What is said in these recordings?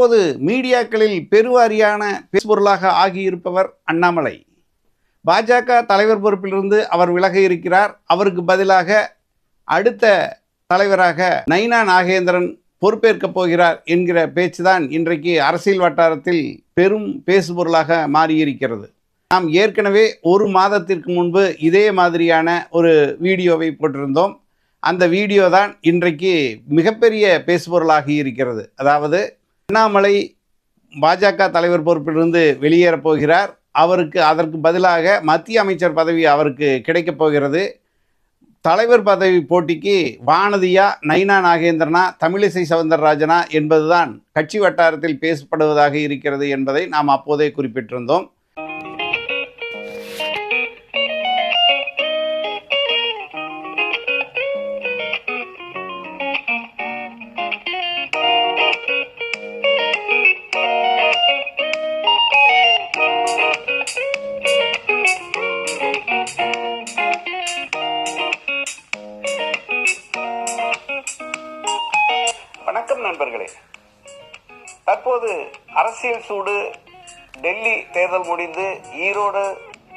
தற்போது மீடியாக்களில் பெருவாரியான பேசுபொருளாக ஆகியிருப்பவர் அண்ணாமலை. பாஜக தலைவர் பொறுப்பிலிருந்து அவர் விலக இருக்கிறார். அவருக்கு பதிலாக அடுத்த தலைவராக நைனா நாகேந்திரன் பொறுப்பேற்கப் போகிறார் என்கிற பேச்சுதான் இன்றைக்கு அரசியல் வட்டாரத்தில் பெரும் பேசுபொருளாக மாறியிருக்கிறது. நாம் ஏற்கனவே ஒரு மாதத்திற்கு முன்பு இதே மாதிரியான ஒரு வீடியோவை போட்டிருந்தோம். அந்த வீடியோ தான் இன்றைக்கு மிகப்பெரிய பேசுபொருளாகி இருக்கிறது. அதாவது அண்ணாமலை பாஜக தலைவர் பொறுப்பிலிருந்து வெளியேறப் போகிறார். அவருக்கு அதற்கு பதிலாக மத்திய அமைச்சர் பதவி அவருக்கு கிடைக்கப் போகிறது. தலைவர் பதவி போட்டிக்கு வானதியா நைனா நாகேந்திரனா தமிழிசை சவுந்தரராஜனா என்பதுதான் கட்சி வட்டாரத்தில் பேசப்படுவதாக இருக்கிறது என்பதை நாம் அப்போதே குறிப்பிட்டிருந்தோம். நண்பர்களே தற்போது அரசியல் சூடு டெல்லி தேர்தல் முடிந்து ஈரோடு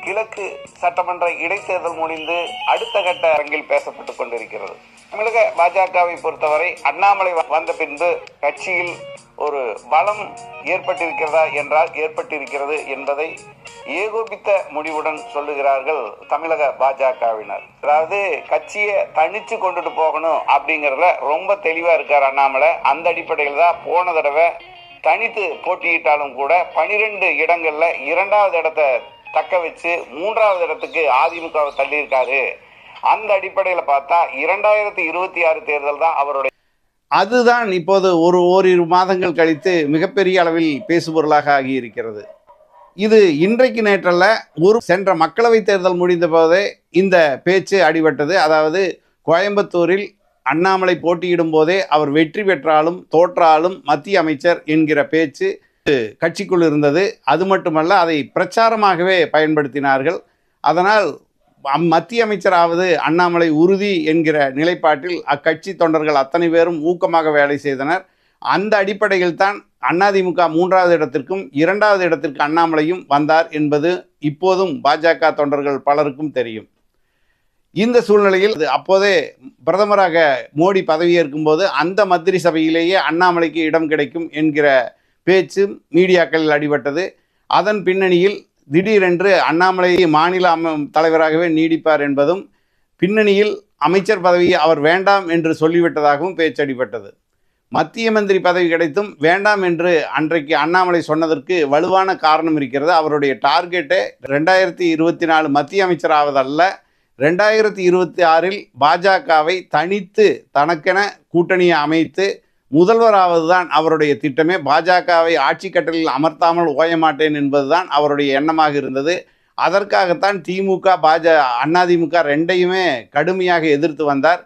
கிழக்கு சட்டமன்ற இடைத்தேர்தல் முடிந்து அடுத்த கட்ட அரங்கில் பேசப்பட்டுக் கொண்டிருக்கிறது. தமிழக பாஜகவை பொறுத்தவரை அண்ணாமலை வந்த பின்பு கட்சியில் ஒரு பலம் ஏற்பட்டிருக்கிறதா என்றால் ஏற்பட்டிருக்கிறது என்பதை ஏகோபித்த முடிவுடன் சொல்லுகிறார்கள் தமிழக பாஜகவினர். அதாவது கட்சியை தனிச்சு கொண்டுட்டு போகணும் அப்படிங்கிறதுல ரொம்ப தெளிவா இருக்கார் அண்ணாமலை. அந்த அடிப்படையில் தான் போன தடவை தனித்து போட்டியிட்டாலும் கூட பனிரெண்டு இடங்கள்ல இரண்டாவது இடத்தை தக்க வச்சு மூன்றாவது இடத்துக்கு அதிமுகவை தள்ளியிருக்காரு. அந்த அடிப்படையில் பார்த்தா இரண்டாயிரத்தி இருபத்தி ஆறு தேர்தல் தான் அவருடைய அதுதான் இப்போது ஒரு ஓரிரு மாதங்கள் கழித்து மிகப்பெரிய அளவில் பேசுபொருளாக ஆகியிருக்கிறது. இது இன்றைக்கு நேற்றல்ல ஒரு சென்ற மக்களவைத் தேர்தல் முடிந்த போதே இந்த பேச்சு அடிபட்டது. அதாவது கோயம்புத்தூரில் அண்ணாமலை போட்டியிடும் போதே அவர் வெற்றி பெற்றாலும் தோற்றாலும் மத்திய அமைச்சர் என்கிற பேச்சு கட்சிக்குள் இருந்தது. அது மட்டுமல்ல அதை பிரச்சாரமாகவே பயன்படுத்தினார்கள். அதனால் மத்திய அமைச்சராவது அண்ணாமலை உறுதி என்கிற நிலைப்பாட்டில் அக்கட்சி தொண்டர்கள் அத்தனை பேரும் ஊக்கமாக வேலை செய்தனர். அந்த அடிப்படையில் தான் அதிமுக மூன்றாவது இடத்திற்கும் இரண்டாவது இடத்திற்கு அண்ணாமலையும் வந்தார் என்பது இப்போதும் பாஜக தொண்டர்கள் பலருக்கும் தெரியும். இந்த சூழ்நிலையில் அப்போதே பிரதமராக மோடி பதவியேற்கும் போது அந்த மந்திரி சபையிலேயே அண்ணாமலைக்கு இடம் கிடைக்கும் என்கிற பேச்சு மீடியாக்களில் அடிபட்டது. அதன் பின்னணியில் திடீரென்று அண்ணாமலை மாநில அம தலைவராகவே நீடிப்பார் என்பதும் பின்னணியில் அமைச்சர் பதவியை அவர் வேண்டாம் என்று சொல்லிவிட்டதாகவும் பேச்சடிப்பட்டது மத்திய மந்திரி பதவி கிடைத்தும் வேண்டாம் என்று அன்றைக்கு அண்ணாமலை சொன்னதற்கு வலுவான காரணம் இருக்கிறது. அவருடைய டார்கெட்டே ரெண்டாயிரத்தி இருபத்தி நாலு மத்திய அமைச்சர் ஆவதல்ல ரெண்டாயிரத்தி இருபத்தி ஆறில் பாஜகவை தனித்து தனக்கென கூட்டணியை அமைத்து முதல்வராவது தான் அவருடைய திட்டமே. பாஜகவை ஆட்சி கட்டலில் அமர்த்தாமல் ஓயமாட்டேன் என்பதுதான் அவருடைய எண்ணமாக இருந்தது. அதற்காகத்தான் திமுக பாஜ அதிமுக ரெண்டையுமே கடுமையாக எதிர்த்து வந்தார்.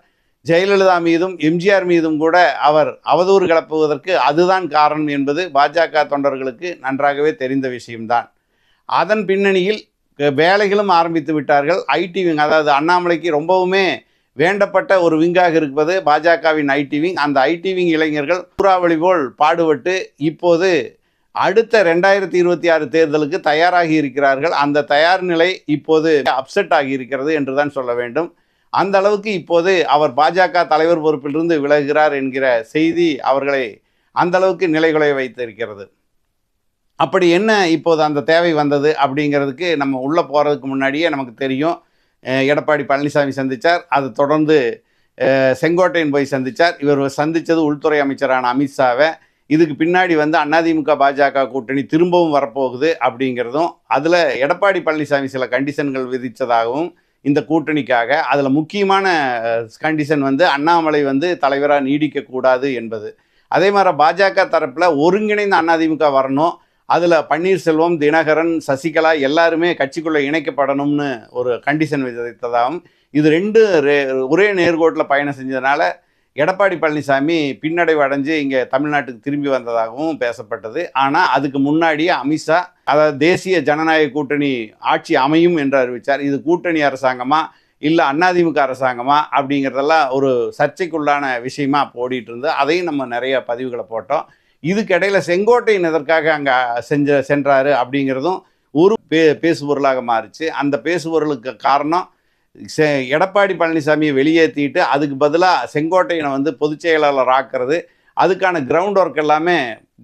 ஜெயலலிதா மீதும் எம்ஜிஆர் மீதும் கூட அவர் அவதூறு கிளப்புவதற்கு அதுதான் காரணம் என்பது பாஜக தொண்டர்களுக்கு நன்றாகவே தெரிந்த விஷயம்தான். அதன் பின்னணியில் வேலைகளும் ஆரம்பித்து விட்டார்கள். ஐடி விங் அதாவது அண்ணாமலைக்கு ரொம்பவுமே வேண்டப்பட்ட ஒரு விங்காக இருப்பது பாஜகவின் ஐடி விங். அந்த ஐடி விங் இளைஞர்கள் சூறாவளி போல் பாடுபட்டு இப்போது அடுத்த ரெண்டாயிரத்தி இருபத்தி ஆறு தேர்தலுக்கு தயாராகி இருக்கிறார்கள். அந்த தயார் நிலை இப்போது அப்செட் ஆகி இருக்கிறது என்று தான் சொல்ல வேண்டும். அந்த அளவுக்கு இப்போது அவர் பாஜக தலைவர் பொறுப்பிலிருந்து விலகுகிறார் என்கிற செய்தி அவர்களை அந்த அளவுக்கு நிலைகுலைய வைத்திருக்கிறது. அப்படி என்ன இப்போது அந்த தேவை வந்தது அப்படிங்கிறதுக்கு நம்ம உள்ளே போகிறதுக்கு முன்னாடியே நமக்கு தெரியும். எடப்பாடி பழனிசாமி சந்தித்தார் அதை தொடர்ந்து செங்கோட்டையன் போய் சந்தித்தார் இவர் சந்தித்தது உள்துறை அமைச்சரான அமித்ஷாவை இதுக்கு பின்னாடி வந்து அதிமுக பாஜக கூட்டணி திரும்பவும் வரப்போகுது அப்படிங்கிறதும் அதில் எடப்பாடி பழனிசாமி சில கண்டிஷன்கள் விதித்ததாகவும் இந்த கூட்டணிக்காக அதில் முக்கியமான கண்டிஷன் வந்து அண்ணாமலை வந்து தலைவராக நீடிக்கக்கூடாது என்பது. அதே மாதிரி பாஜக தரப்பில் ஒருங்கிணைந்த அதிமுக வரணும். அதில் பன்னீர்செல்வம் தினகரன் சசிகலா எல்லாருமே கட்சிக்குள்ளே இணைக்கப்படணும்னு ஒரு கண்டிஷன் விதித்ததாகவும் இது ரெண்டு ரே- ஒரே நேர்கோட்டில் பயணம் செஞ்சதுனால எடப்பாடி பழனிசாமி பின்னடைவு அடைஞ்சு இங்கே தமிழ்நாட்டுக்கு திரும்பி வந்ததாகவும் பேசப்பட்டது. ஆனால் அதுக்கு முன்னாடியே அமித்ஷா அதாவது தேசிய ஜனநாயக கூட்டணி ஆட்சி அமையும் என்று அறிவித்தார் இது கூட்டணி அரசாங்கமா இல்லை அதிமுக அரசாங்கமா அப்படிங்கிறதெல்லாம் ஒரு சர்ச்சைக்குள்ளான விஷயமா போடிட்டு இருந்து அதையும் நம்ம நிறைய பதிவுகளை போட்டோம். இதுக்கு இடையில செங்கோட்டையன் எதற்காக அங்கே செஞ்ச சென்றார் அப்படிங்கிறதும் ஒரு பே பேசுபொருளாக மாறுச்சு. அந்த பேசுபொருளுக்கு காரணம் செ எடப்பாடி பழனிசாமியை வெளியேற்றிட்டு அதுக்கு பதிலாக செங்கோட்டையனை வந்து பொதுச் செயலாளர் ஆக்கிறது அதுக்கான கிரவுண்ட் ஒர்க் எல்லாமே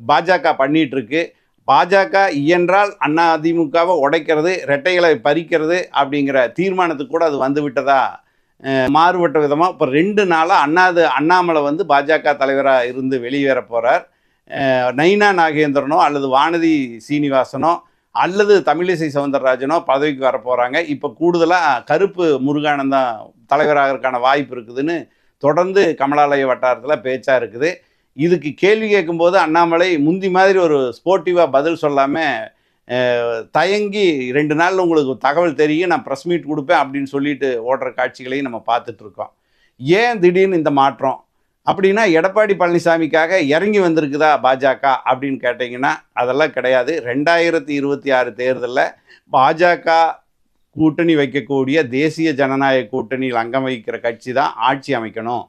பாஜக பண்ணிகிட்ருக்கு பாஜக இயன்றால் அண்ணா அதிமுகவை உடைக்கிறது ரெட்டைகளை பறிக்கிறது அப்படிங்கிற தீர்மானத்துக்கு கூட அது வந்து விட்டதா? மாறுபட்ட விதமாக இப்போ ரெண்டு நாளாக அண்ணாது அண்ணாமலை வந்து பாஜக தலைவராக இருந்து வெளியேற போகிறார் நைனா நாகேந்திரனோ அல்லது வானதி சீனிவாசனோ அல்லது தமிழிசை சவுந்தரராஜனோ பதவிக்கு வர போகிறாங்க இப்போ கூடுதலாக கருப்பு முருகானந்த் தான் தலைவராகிறதுக்கான வாய்ப்பு இருக்குதுன்னு தொடர்ந்து கமலாலய வட்டாரத்தில் பேச்சாக இருக்குது. இதுக்கு கேள்வி கேட்கும்போது அண்ணாமலை முந்தி மாதிரி ஒரு ஸ்போர்ட்டிவாக பதில் சொல்லாமல் தயங்கி ரெண்டு நாளில் உங்களுக்கு தகவல் தெரியும் நான் ப்ரெஸ் மீட் கொடுப்பேன் அப்படின்னு சொல்லிட்டு ஓடுற காட்சிகளையும் நம்ம பார்த்துட்ருக்கோம் ஏன் திடீர்னு இந்த மாற்றம்? அப்படின்னா எடப்பாடி பழனிசாமிக்காக இறங்கி வந்திருக்குதா பாஜக அப்படின்னு கேட்டிங்கன்னா அதெல்லாம் கிடையாது. ரெண்டாயிரத்தி இருபத்தி ஆறு தேர்தலில் பாஜக கூட்டணி வைக்கக்கூடிய தேசிய ஜனநாயக கூட்டணியில் அங்கம் வகிக்கிற கட்சி தான் ஆட்சி அமைக்கணும்.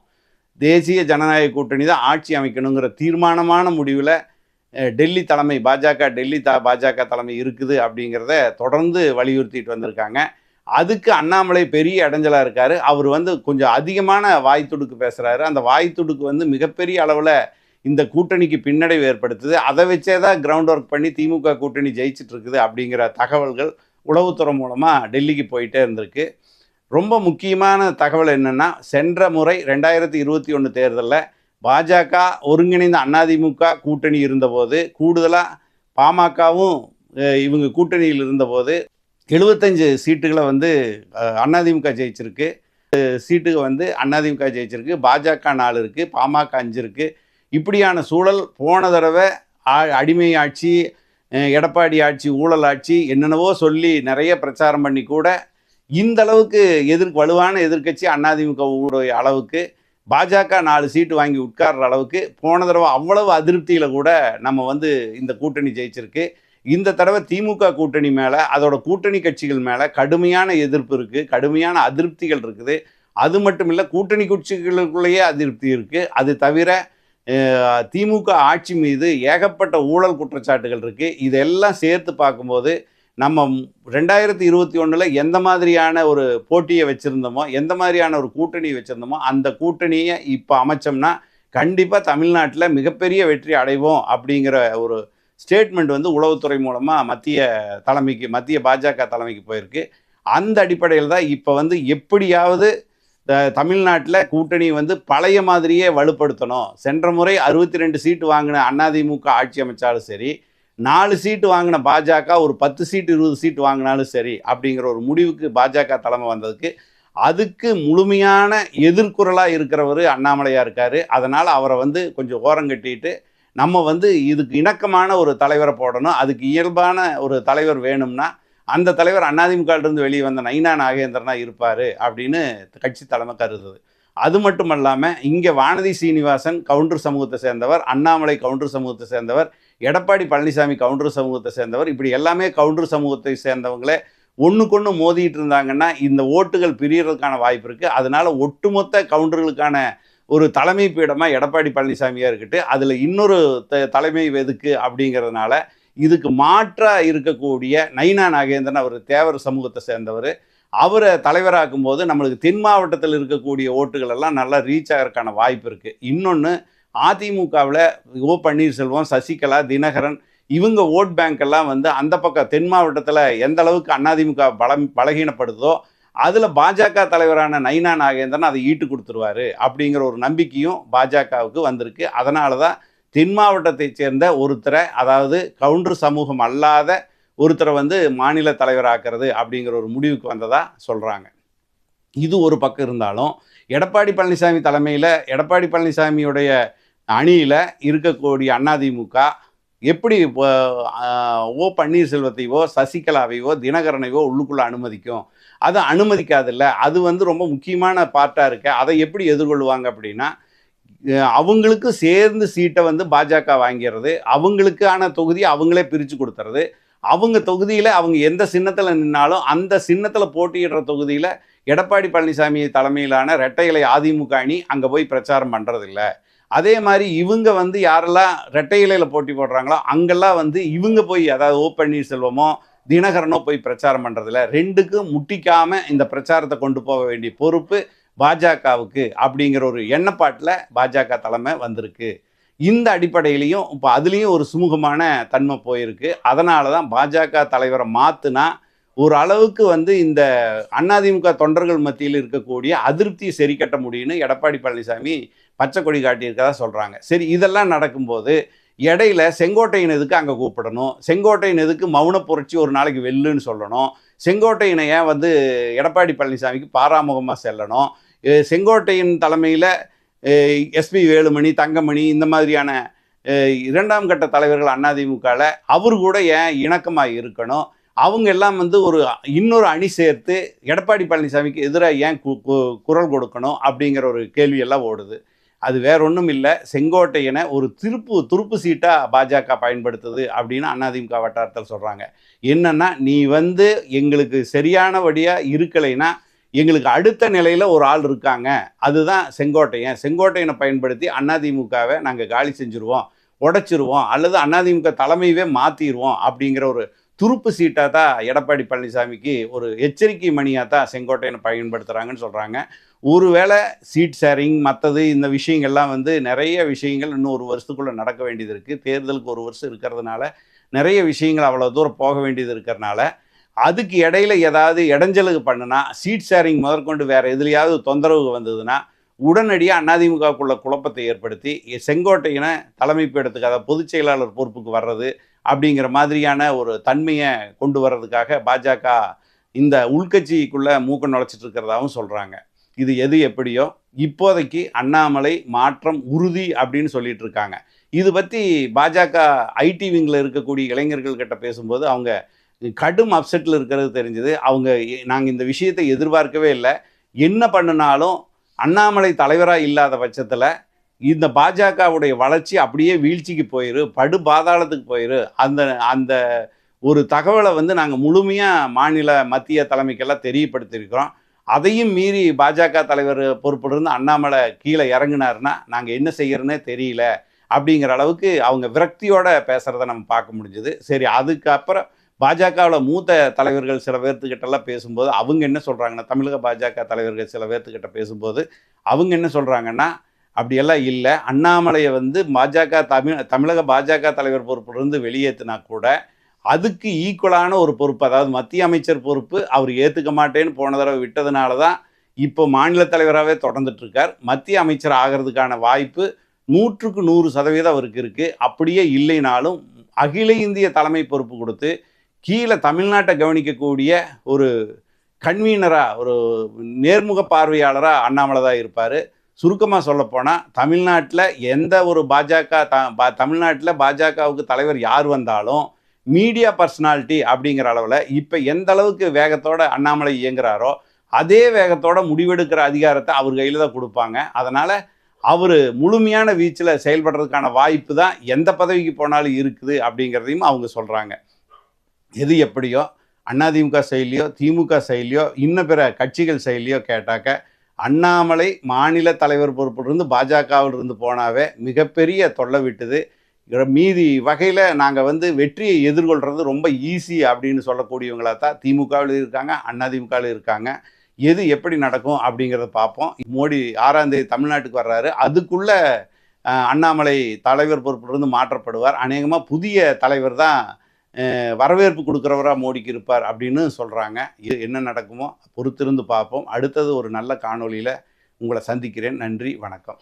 தேசிய ஜனநாயக கூட்டணி தான் ஆட்சி அமைக்கணுங்கிற தீர்மானமான முடிவில் டெல்லி தலைமை பாஜக டெல்லி த பாஜக தலைமை இருக்குது அப்படிங்கிறத தொடர்ந்து வலியுறுத்திட்டு வந்திருக்காங்க. அதுக்கு அண்ணாமலை பெரிய இடைஞ்சலாக இருக்கார். அவர் வந்து கொஞ்சம் அதிகமான வாய் துடுக்கு பேசுகிறாரு அந்த வாய் துடுக்கு வந்து மிகப்பெரிய அளவில் இந்த கூட்டணிக்கு பின்னடைவு ஏற்படுத்துது. அதை வச்சே தான் கிரவுண்ட் ஒர்க் பண்ணி திமுக கூட்டணி ஜெயிச்சிட்டு இருக்குது அப்படிங்கிற தகவல்கள் உளவுத்துறை மூலமாக டெல்லிக்கு போயிட்டே இருந்திருக்கு. ரொம்ப முக்கியமான தகவல் என்னென்னா சென்ற முறை ரெண்டாயிரத்தி இருபத்தி ஒன்று தேர்தலில் பாஜக ஒருங்கிணைந்த அதிமுக கூட்டணி இருந்தபோது கூடுதலாக பாமகவும் இவங்க கூட்டணியில் இருந்தபோது எழுபத்தஞ்சு சீட்டுகளை வந்து அதிமுக ஜெயிச்சிருக்கு. சீட்டுக்கு வந்து அதிமுக ஜெயிச்சிருக்கு. பாஜக நாலு இருக்குது பாமக அஞ்சு இருக்குது இப்படியான சூழல் போன தடவை ஆ- அடிமை ஆட்சி எடப்பாடி ஆட்சி ஊழல் ஆட்சி என்னென்னவோ சொல்லி நிறைய பிரச்சாரம் பண்ணி கூட இந்த அளவுக்கு எதிர் வலுவான எதிர்க்கட்சி அதிமுக அளவுக்கு பாஜக நாலு சீட்டு வாங்கி உட்கார்ற அளவுக்கு போன தடவை அவ்வளவு அதிருப்தியில் கூட நம்ம வந்து இந்த கூட்டணி ஜெயிச்சிருக்கு. இந்த தடவை திமுக கூட்டணி மேலே அதோட கூட்டணி கட்சிகள் மேலே கடுமையான எதிர்ப்பு இருக்குது கடுமையான அதிருப்திகள் இருக்குது. அது மட்டும் இல்லை கூட்டணி கட்சிகளுக்குள்ளேயே அதிருப்தி இருக்குது அது தவிர திமுக ஆட்சி மீது ஏகப்பட்ட ஊழல் குற்றச்சாட்டுகள் இருக்குது இதெல்லாம் சேர்த்து பார்க்கும்போது நம்ம ரெண்டாயிரத்தி இருபத்தி ஒன்றில் எந்த மாதிரியான ஒரு போட்டியை வச்சுருந்தோமோ எந்த மாதிரியான ஒரு கூட்டணி வச்சுருந்தோமோ அந்த கூட்டணியை இப்போ அமைச்சோம்னா கண்டிப்பாக தமிழ்நாட்டில் மிகப்பெரிய வெற்றி அடைவோம் அப்படிங்கிற ஒரு ஸ்டேட்மெண்ட் வந்து உளவுத்துறை மூலமாக மத்திய தலைமைக்கு மத்திய பாஜக தலைமைக்கு போயிருக்கு. அந்த அடிப்படையில் தான் இப்போ வந்து எப்படியாவது தமிழ்நாட்டில் கூட்டணி வந்து பழைய மாதிரியே வலுப்படுத்தணும். சென்ற முறை அறுபத்தி ரெண்டு சீட்டு வாங்கின அதிமுக ஆட்சி அமைச்சாலும் சரி நாலு சீட்டு வாங்கின பாஜக ஒரு பத்து சீட்டு இருபது சீட்டு வாங்கினாலும் சரி அப்படிங்கிற ஒரு முடிவுக்கு பாஜக தலைமை வந்ததுக்கு அதுக்கு முழுமையான எதிர்குரலாக இருக்கிறவர் அண்ணாமலையாக இருக்கார். அதனால் அவரை வந்து கொஞ்சம் ஓரங்கட்டிட்டு நம்ம வந்து இதுக்கு இணக்கமான ஒரு தலைவரை போடணும் அதுக்கு இயல்பான ஒரு தலைவர் வேணும்னா அந்த தலைவர் அதிமுகவிலிருந்து வெளியே வந்த நைனா நாகேந்திரனாக இருப்பார் அப்படின்னு கட்சி தலைமை கருதுது. அது மட்டும் இல்லாமல் இங்கே வானதி சீனிவாசன் கவுண்டர் சமூகத்தை சேர்ந்தவர் அண்ணாமலை கவுண்டர் சமூகத்தை சேர்ந்தவர் எடப்பாடி பழனிசாமி கவுண்டர் சமூகத்தை சேர்ந்தவர் இப்படி எல்லாமே கவுண்டர் சமூகத்தை சேர்ந்தவங்களே ஒன்றுக்கொன்று மோதிட்டு இருந்தாங்கன்னா இந்த ஓட்டுகள் பிரியறதுக்கான வாய்ப்பு இருக்குது அதனால் ஒட்டுமொத்த கவுண்டர்களுக்கான ஒரு தலைமை பீடமாக எடப்பாடி பழனிசாமியாக இருக்கட்டு அதில் இன்னொரு த தலைமை எதுக்கு அப்படிங்கிறதுனால இதுக்கு மாற்றாக இருக்கக்கூடிய நைனா நாகேந்திரன் அவர் தேவர் சமூகத்தை சேர்ந்தவர். அவரை தலைவராக்கும் போது நம்மளுக்கு தென் மாவட்டத்தில் இருக்கக்கூடிய ஓட்டுகள் எல்லாம் நல்லா ரீச் ஆகிறதுக்கான வாய்ப்பு இருக்குது இன்னொன்று அதிமுகவில் ஓ பன்னீர்செல்வம் சசிகலா தினகரன் இவங்க ஓட் பேங்க் எல்லாம் வந்து அந்த பக்கம் தென் மாவட்டத்தில் எந்த அளவுக்கு அதிமுக பலம் பலகீனப்படுதோ அதில் பாஜக தலைவரான நைனா நாகேந்திரன் அதை ஈட்டு கொடுத்துருவாரு அப்படிங்கிற ஒரு நம்பிக்கையும் பாஜகவுக்கு வந்திருக்கு. அதனால தான் தென் மாவட்டத்தைச் சேர்ந்த ஒருத்தரை அதாவது கவுண்டர் சமூகம் அல்லாத ஒருத்தரை வந்து மாநில தலைவராக்கிறது அப்படிங்கிற ஒரு முடிவுக்கு வந்ததா சொல்கிறாங்க இது ஒரு பக்கம் இருந்தாலும் எடப்பாடி பழனிசாமி தலைமையில் எடப்பாடி பழனிசாமியுடைய அணியில் இருக்கக்கூடிய அதிமுக எப்படி ஓ பன்னீர்செல்வத்தையோ சசிகலாவையோ தினகரனையோ உள்ளுக்குள்ளே அனுமதிக்கும்? அது அனுமதிக்காதில்ல. அது வந்து ரொம்ப முக்கியமான பார்ட்டாக இருக்கு. அதை எப்படி எதிர்கொள்வாங்க அப்படின்னா அவங்களுக்கு சேர்ந்து சீட்டை வந்து பாஜக வாங்கிறது அவங்களுக்கான தொகுதியை அவங்களே பிரித்து கொடுத்துறது. அவங்க தொகுதியில் அவங்க எந்த சின்னத்தில் நின்னாலும் அந்த சின்னத்தில் போட்டியிடுற தொகுதியில் எடப்பாடி பழனிசாமி தலைமையிலான ரெட்டை இலை அதிமுக அணி அங்கே போய் பிரச்சாரம் பண்ணுறதில்ல அதே மாதிரி இவங்க வந்து யாரெல்லாம் ரெட்டை இலையில் போட்டி போடுறாங்களோ அங்கெல்லாம் வந்து இவங்க போய் அதாவது ஓ பன்னீர்செல்வமோ தினகரனோ போய் பிரச்சாரம் பண்ணுறதில்ல ரெண்டுக்கும் முட்டிக்காம இந்த பிரச்சாரத்தை கொண்டு போக வேண்டிய பொறுப்பு பாஜகவுக்கு அப்படிங்கிற ஒரு எண்ணப்பாட்டில் பாஜக தலைமை வந்திருக்கு. இந்த அடிப்படையிலையும் இப்போ அதுலேயும் ஒரு சுமூகமான தன்மை போயிருக்கு. அதனால தான் பாஜக தலைவரை மாற்றுனா ஒரு அளவுக்கு வந்து இந்த அதிமுக தொண்டர்கள் மத்தியில் இருக்கக்கூடிய அதிருப்தியை சரி கட்ட முடியும்னு எடப்பாடி பழனிசாமி பச்சை கொடி காட்டியிருக்கதா சொல்கிறாங்க சரி இதெல்லாம் நடக்கும்போது இடையில செங்கோட்டையின் எதுக்கு அங்கே கூப்பிடணும்? செங்கோட்டையின் எதுக்கு மௌன புரட்சி ஒரு நாளைக்கு வெல்லுன்னு சொல்லணும்? செங்கோட்டையினை ஏன் வந்து எடப்பாடி பழனிசாமிக்கு பாராமுகமாக செல்லணும்? செங்கோட்டையின் தலைமையில் எஸ்பி வேலுமணி தங்கமணி இந்த மாதிரியான இரண்டாம் கட்ட தலைவர்கள் அதிமுகவில் அவர் கூட ஏன் இணக்கமாக இருக்கணும்? அவங்க எல்லாம் வந்து ஒரு இன்னொரு அணி சேர்த்து எடப்பாடி பழனிசாமிக்கு எதிராக ஏன் கு- கு- குரல் கொடுக்கணும்? அப்படிங்கிற ஒரு கேள்வியெல்லாம் ஓடுது. அது வேற ஒன்றும் இல்லை. செங்கோட்டையனை ஒரு திருப்பு துருப்பு சீட்டாக பாஜக பயன்படுத்துது அப்படின்னு அதிமுக வட்டாரத்தில் சொல்கிறாங்க என்னென்னா நீ வந்து எங்களுக்கு சரியானபடியாக இருக்கலைன்னா எங்களுக்கு அடுத்த நிலையில் ஒரு ஆள் இருக்காங்க. அதுதான் செங்கோட்டையன் செங்கோட்டையனை பயன்படுத்தி அதிமுகவை நாங்கள் காலி செஞ்சுருவோம் உடைச்சிருவோம் அல்லது அதிமுக தலைமையவே மாற்றிடுவோம் அப்படிங்கிற ஒரு துருப்பு சீட்டாக தான் எடப்பாடி பழனிசாமிக்கு ஒரு எச்சரிக்கை மணியாக தான் செங்கோட்டையனை பயன்படுத்துகிறாங்கன்னு சொல்கிறாங்க ஒருவேளை சீட் ஷேரிங் மற்றது இந்த விஷயங்கள்லாம் வந்து நிறைய விஷயங்கள் இன்னும் ஒரு வருஷத்துக்குள்ளே நடக்க வேண்டியது இருக்குது தேர்தலுக்கு ஒரு வருஷம் இருக்கிறதுனால நிறைய விஷயங்கள் அவ்வளோ தூரம் போக வேண்டியது இருக்கிறனால அதுக்கு இடையில ஏதாவது இடைஞ்சலுக்கு பண்ணுனா சீட் ஷேரிங் முதற்கொண்டு வேறு எதுலையாவது தொந்தரவு வந்ததுன்னா உடனடியாக அதிமுகவுக்குள்ள குழப்பத்தை ஏற்படுத்தி செங்கோட்டையினை தலைமை பீடத்துக்கு அதாவது பொதுச் செயலாளர் பொறுப்புக்கு வர்றது அப்படிங்கிற மாதிரியான ஒரு தன்மையை கொண்டு வர்றதுக்காக பாஜக இந்த உள்கட்சிக்குள்ளே மூக்க நுழைச்சிட்டு இருக்கிறதாவும் சொல்கிறாங்க இது எது எப்படியோ இப்போதைக்கு அண்ணாமலை மாற்றம் உறுதி அப்படின்னு சொல்லிட்டு இருக்காங்க இது பற்றி பாஜக ஐடி விங்கில் இருக்கக்கூடிய இளைஞர்கள் கிட்ட பேசும்போது அவங்க கடும் அப்செட்டில் இருக்கிறது தெரிஞ்சது. அவங்க நாங்கள் இந்த விஷயத்தை எதிர்பார்க்கவே இல்லை. என்ன பண்ணினாலும் அண்ணாமலை தலைவராக இல்லாத பட்சத்தில் இந்த பாஜகவுடைய வளர்ச்சி அப்படியே வீழ்ச்சிக்கு போயிரு படு பாதாளத்துக்கு போயிரு. அந்த அந்த ஒரு தகவலை வந்து நாங்கள் முழுமையாக மாநில மத்திய தலைமைக்கெல்லாம் தெரியப்படுத்தியிருக்கிறோம். அதையும் மீறி பாஜக தலைவர் பொறுப்பிலிருந்து அண்ணாமலை கீழே இறங்கினார்னா நாங்கள் என்ன செய்யறோன்னே தெரியல அப்படிங்கிற அளவுக்கு அவங்க விரக்தியோட பேசுகிறத நம்ம பார்க்க முடிஞ்சுது. சரி அதுக்கப்புறம் பாஜகவில் மூத்த தலைவர்கள் சில பேர்த்துக்கிட்டலாம் பேசும்போது அவங்க என்ன சொல்கிறாங்கன்னா தமிழக பாஜக தலைவர்கள் சில பேர்த்துக்கிட்ட பேசும்போது அவங்க என்ன சொல்கிறாங்கன்னா அப்படியெல்லாம் இல்லை. அண்ணாமலையை வந்து பாஜக தமிழ் தமிழக பாஜக தலைவர் பொறுப்பிலிருந்து வெளியேற்றினா கூட அதுக்கு ஈக்குவலான ஒரு பொறுப்பு அதாவது மத்திய அமைச்சர் பொறுப்பு அவர் ஏற்றுக்க மாட்டேன்னு போன தடவை விட்டதுனால தான் இப்போ மாநில தலைவராகவே தொடர்ந்துட்டுருக்கார். மத்திய அமைச்சர் ஆகிறதுக்கான வாய்ப்பு நூற்றுக்கு நூறு சதவீதம் அவருக்கு இருக்குது அப்படியே இல்லைனாலும் அகில இந்திய தலைமை பொறுப்பு கொடுத்து கீழே தமிழ்நாட்டை கவனிக்கக்கூடிய ஒரு கன்வீனராக ஒரு நேர்முக பார்வையாளராக அண்ணாமலை தான் இருப்பார். சுருக்கமாக சொல்லப்போனால் தமிழ்நாட்டில் எந்த ஒரு பாஜக த பா தமிழ்நாட்டில் பாஜகவுக்கு தலைவர் யார் வந்தாலும் மீடியா பர்சனாலிட்டி அப்படிங்கிற அளவில் இப்போ எந்த அளவுக்கு வேகத்தோட அண்ணாமலை இயங்குறாரோ அதே வேகத்தோட முடிவெடுக்கிற அதிகாரத்தை அவர் கையில் தான் கொடுப்பாங்க. அதனால் அவர் முழுமையான வீச்சில் செயல்படுறதுக்கான வாய்ப்பு தான் எந்த பதவிக்கு போனாலும் இருக்குது அப்படிங்கிறதையும் அவங்க சொல்கிறாங்க எது எப்படியோ அதிமுக செயலியோ திமுக செயலியோ இன்னும் பிற கட்சிகள் செயலியோ கேட்டாக்க அண்ணாமலை மாநில தலைவர் பொறுப்பிலிருந்து பாஜகவில் இருந்து போனாவே மிகப்பெரிய தொல்லை விட்டுது. மீதி வகையில் நாங்கள் வந்து வெற்றியை எதிர்கொள்கிறது ரொம்ப ஈஸி அப்படின்னு சொல்லக்கூடியவங்களா தான் திமுகவில் இருக்காங்க அதிமுகவில் இருக்காங்க. எது எப்படி நடக்கும் அப்படிங்கிறத பார்ப்போம். மோடி ஆறாம் தேதி தமிழ்நாட்டுக்கு வர்றாரு. அதுக்குள்ளே அண்ணாமலை தலைவர் பொறுப்பிலிருந்து மாற்றப்படுவார். அநேகமாக புதிய தலைவர் தான் வரவேற்பு கொடுக்குறவராக மோடிக்கு இருப்பார் அப்படின்னு சொல்கிறாங்க இது என்ன நடக்குமோ பொறுத்திருந்து பார்ப்போம். அடுத்தது ஒரு நல்ல காணொளியில் உங்களை சந்திக்கிறேன். நன்றி வணக்கம்.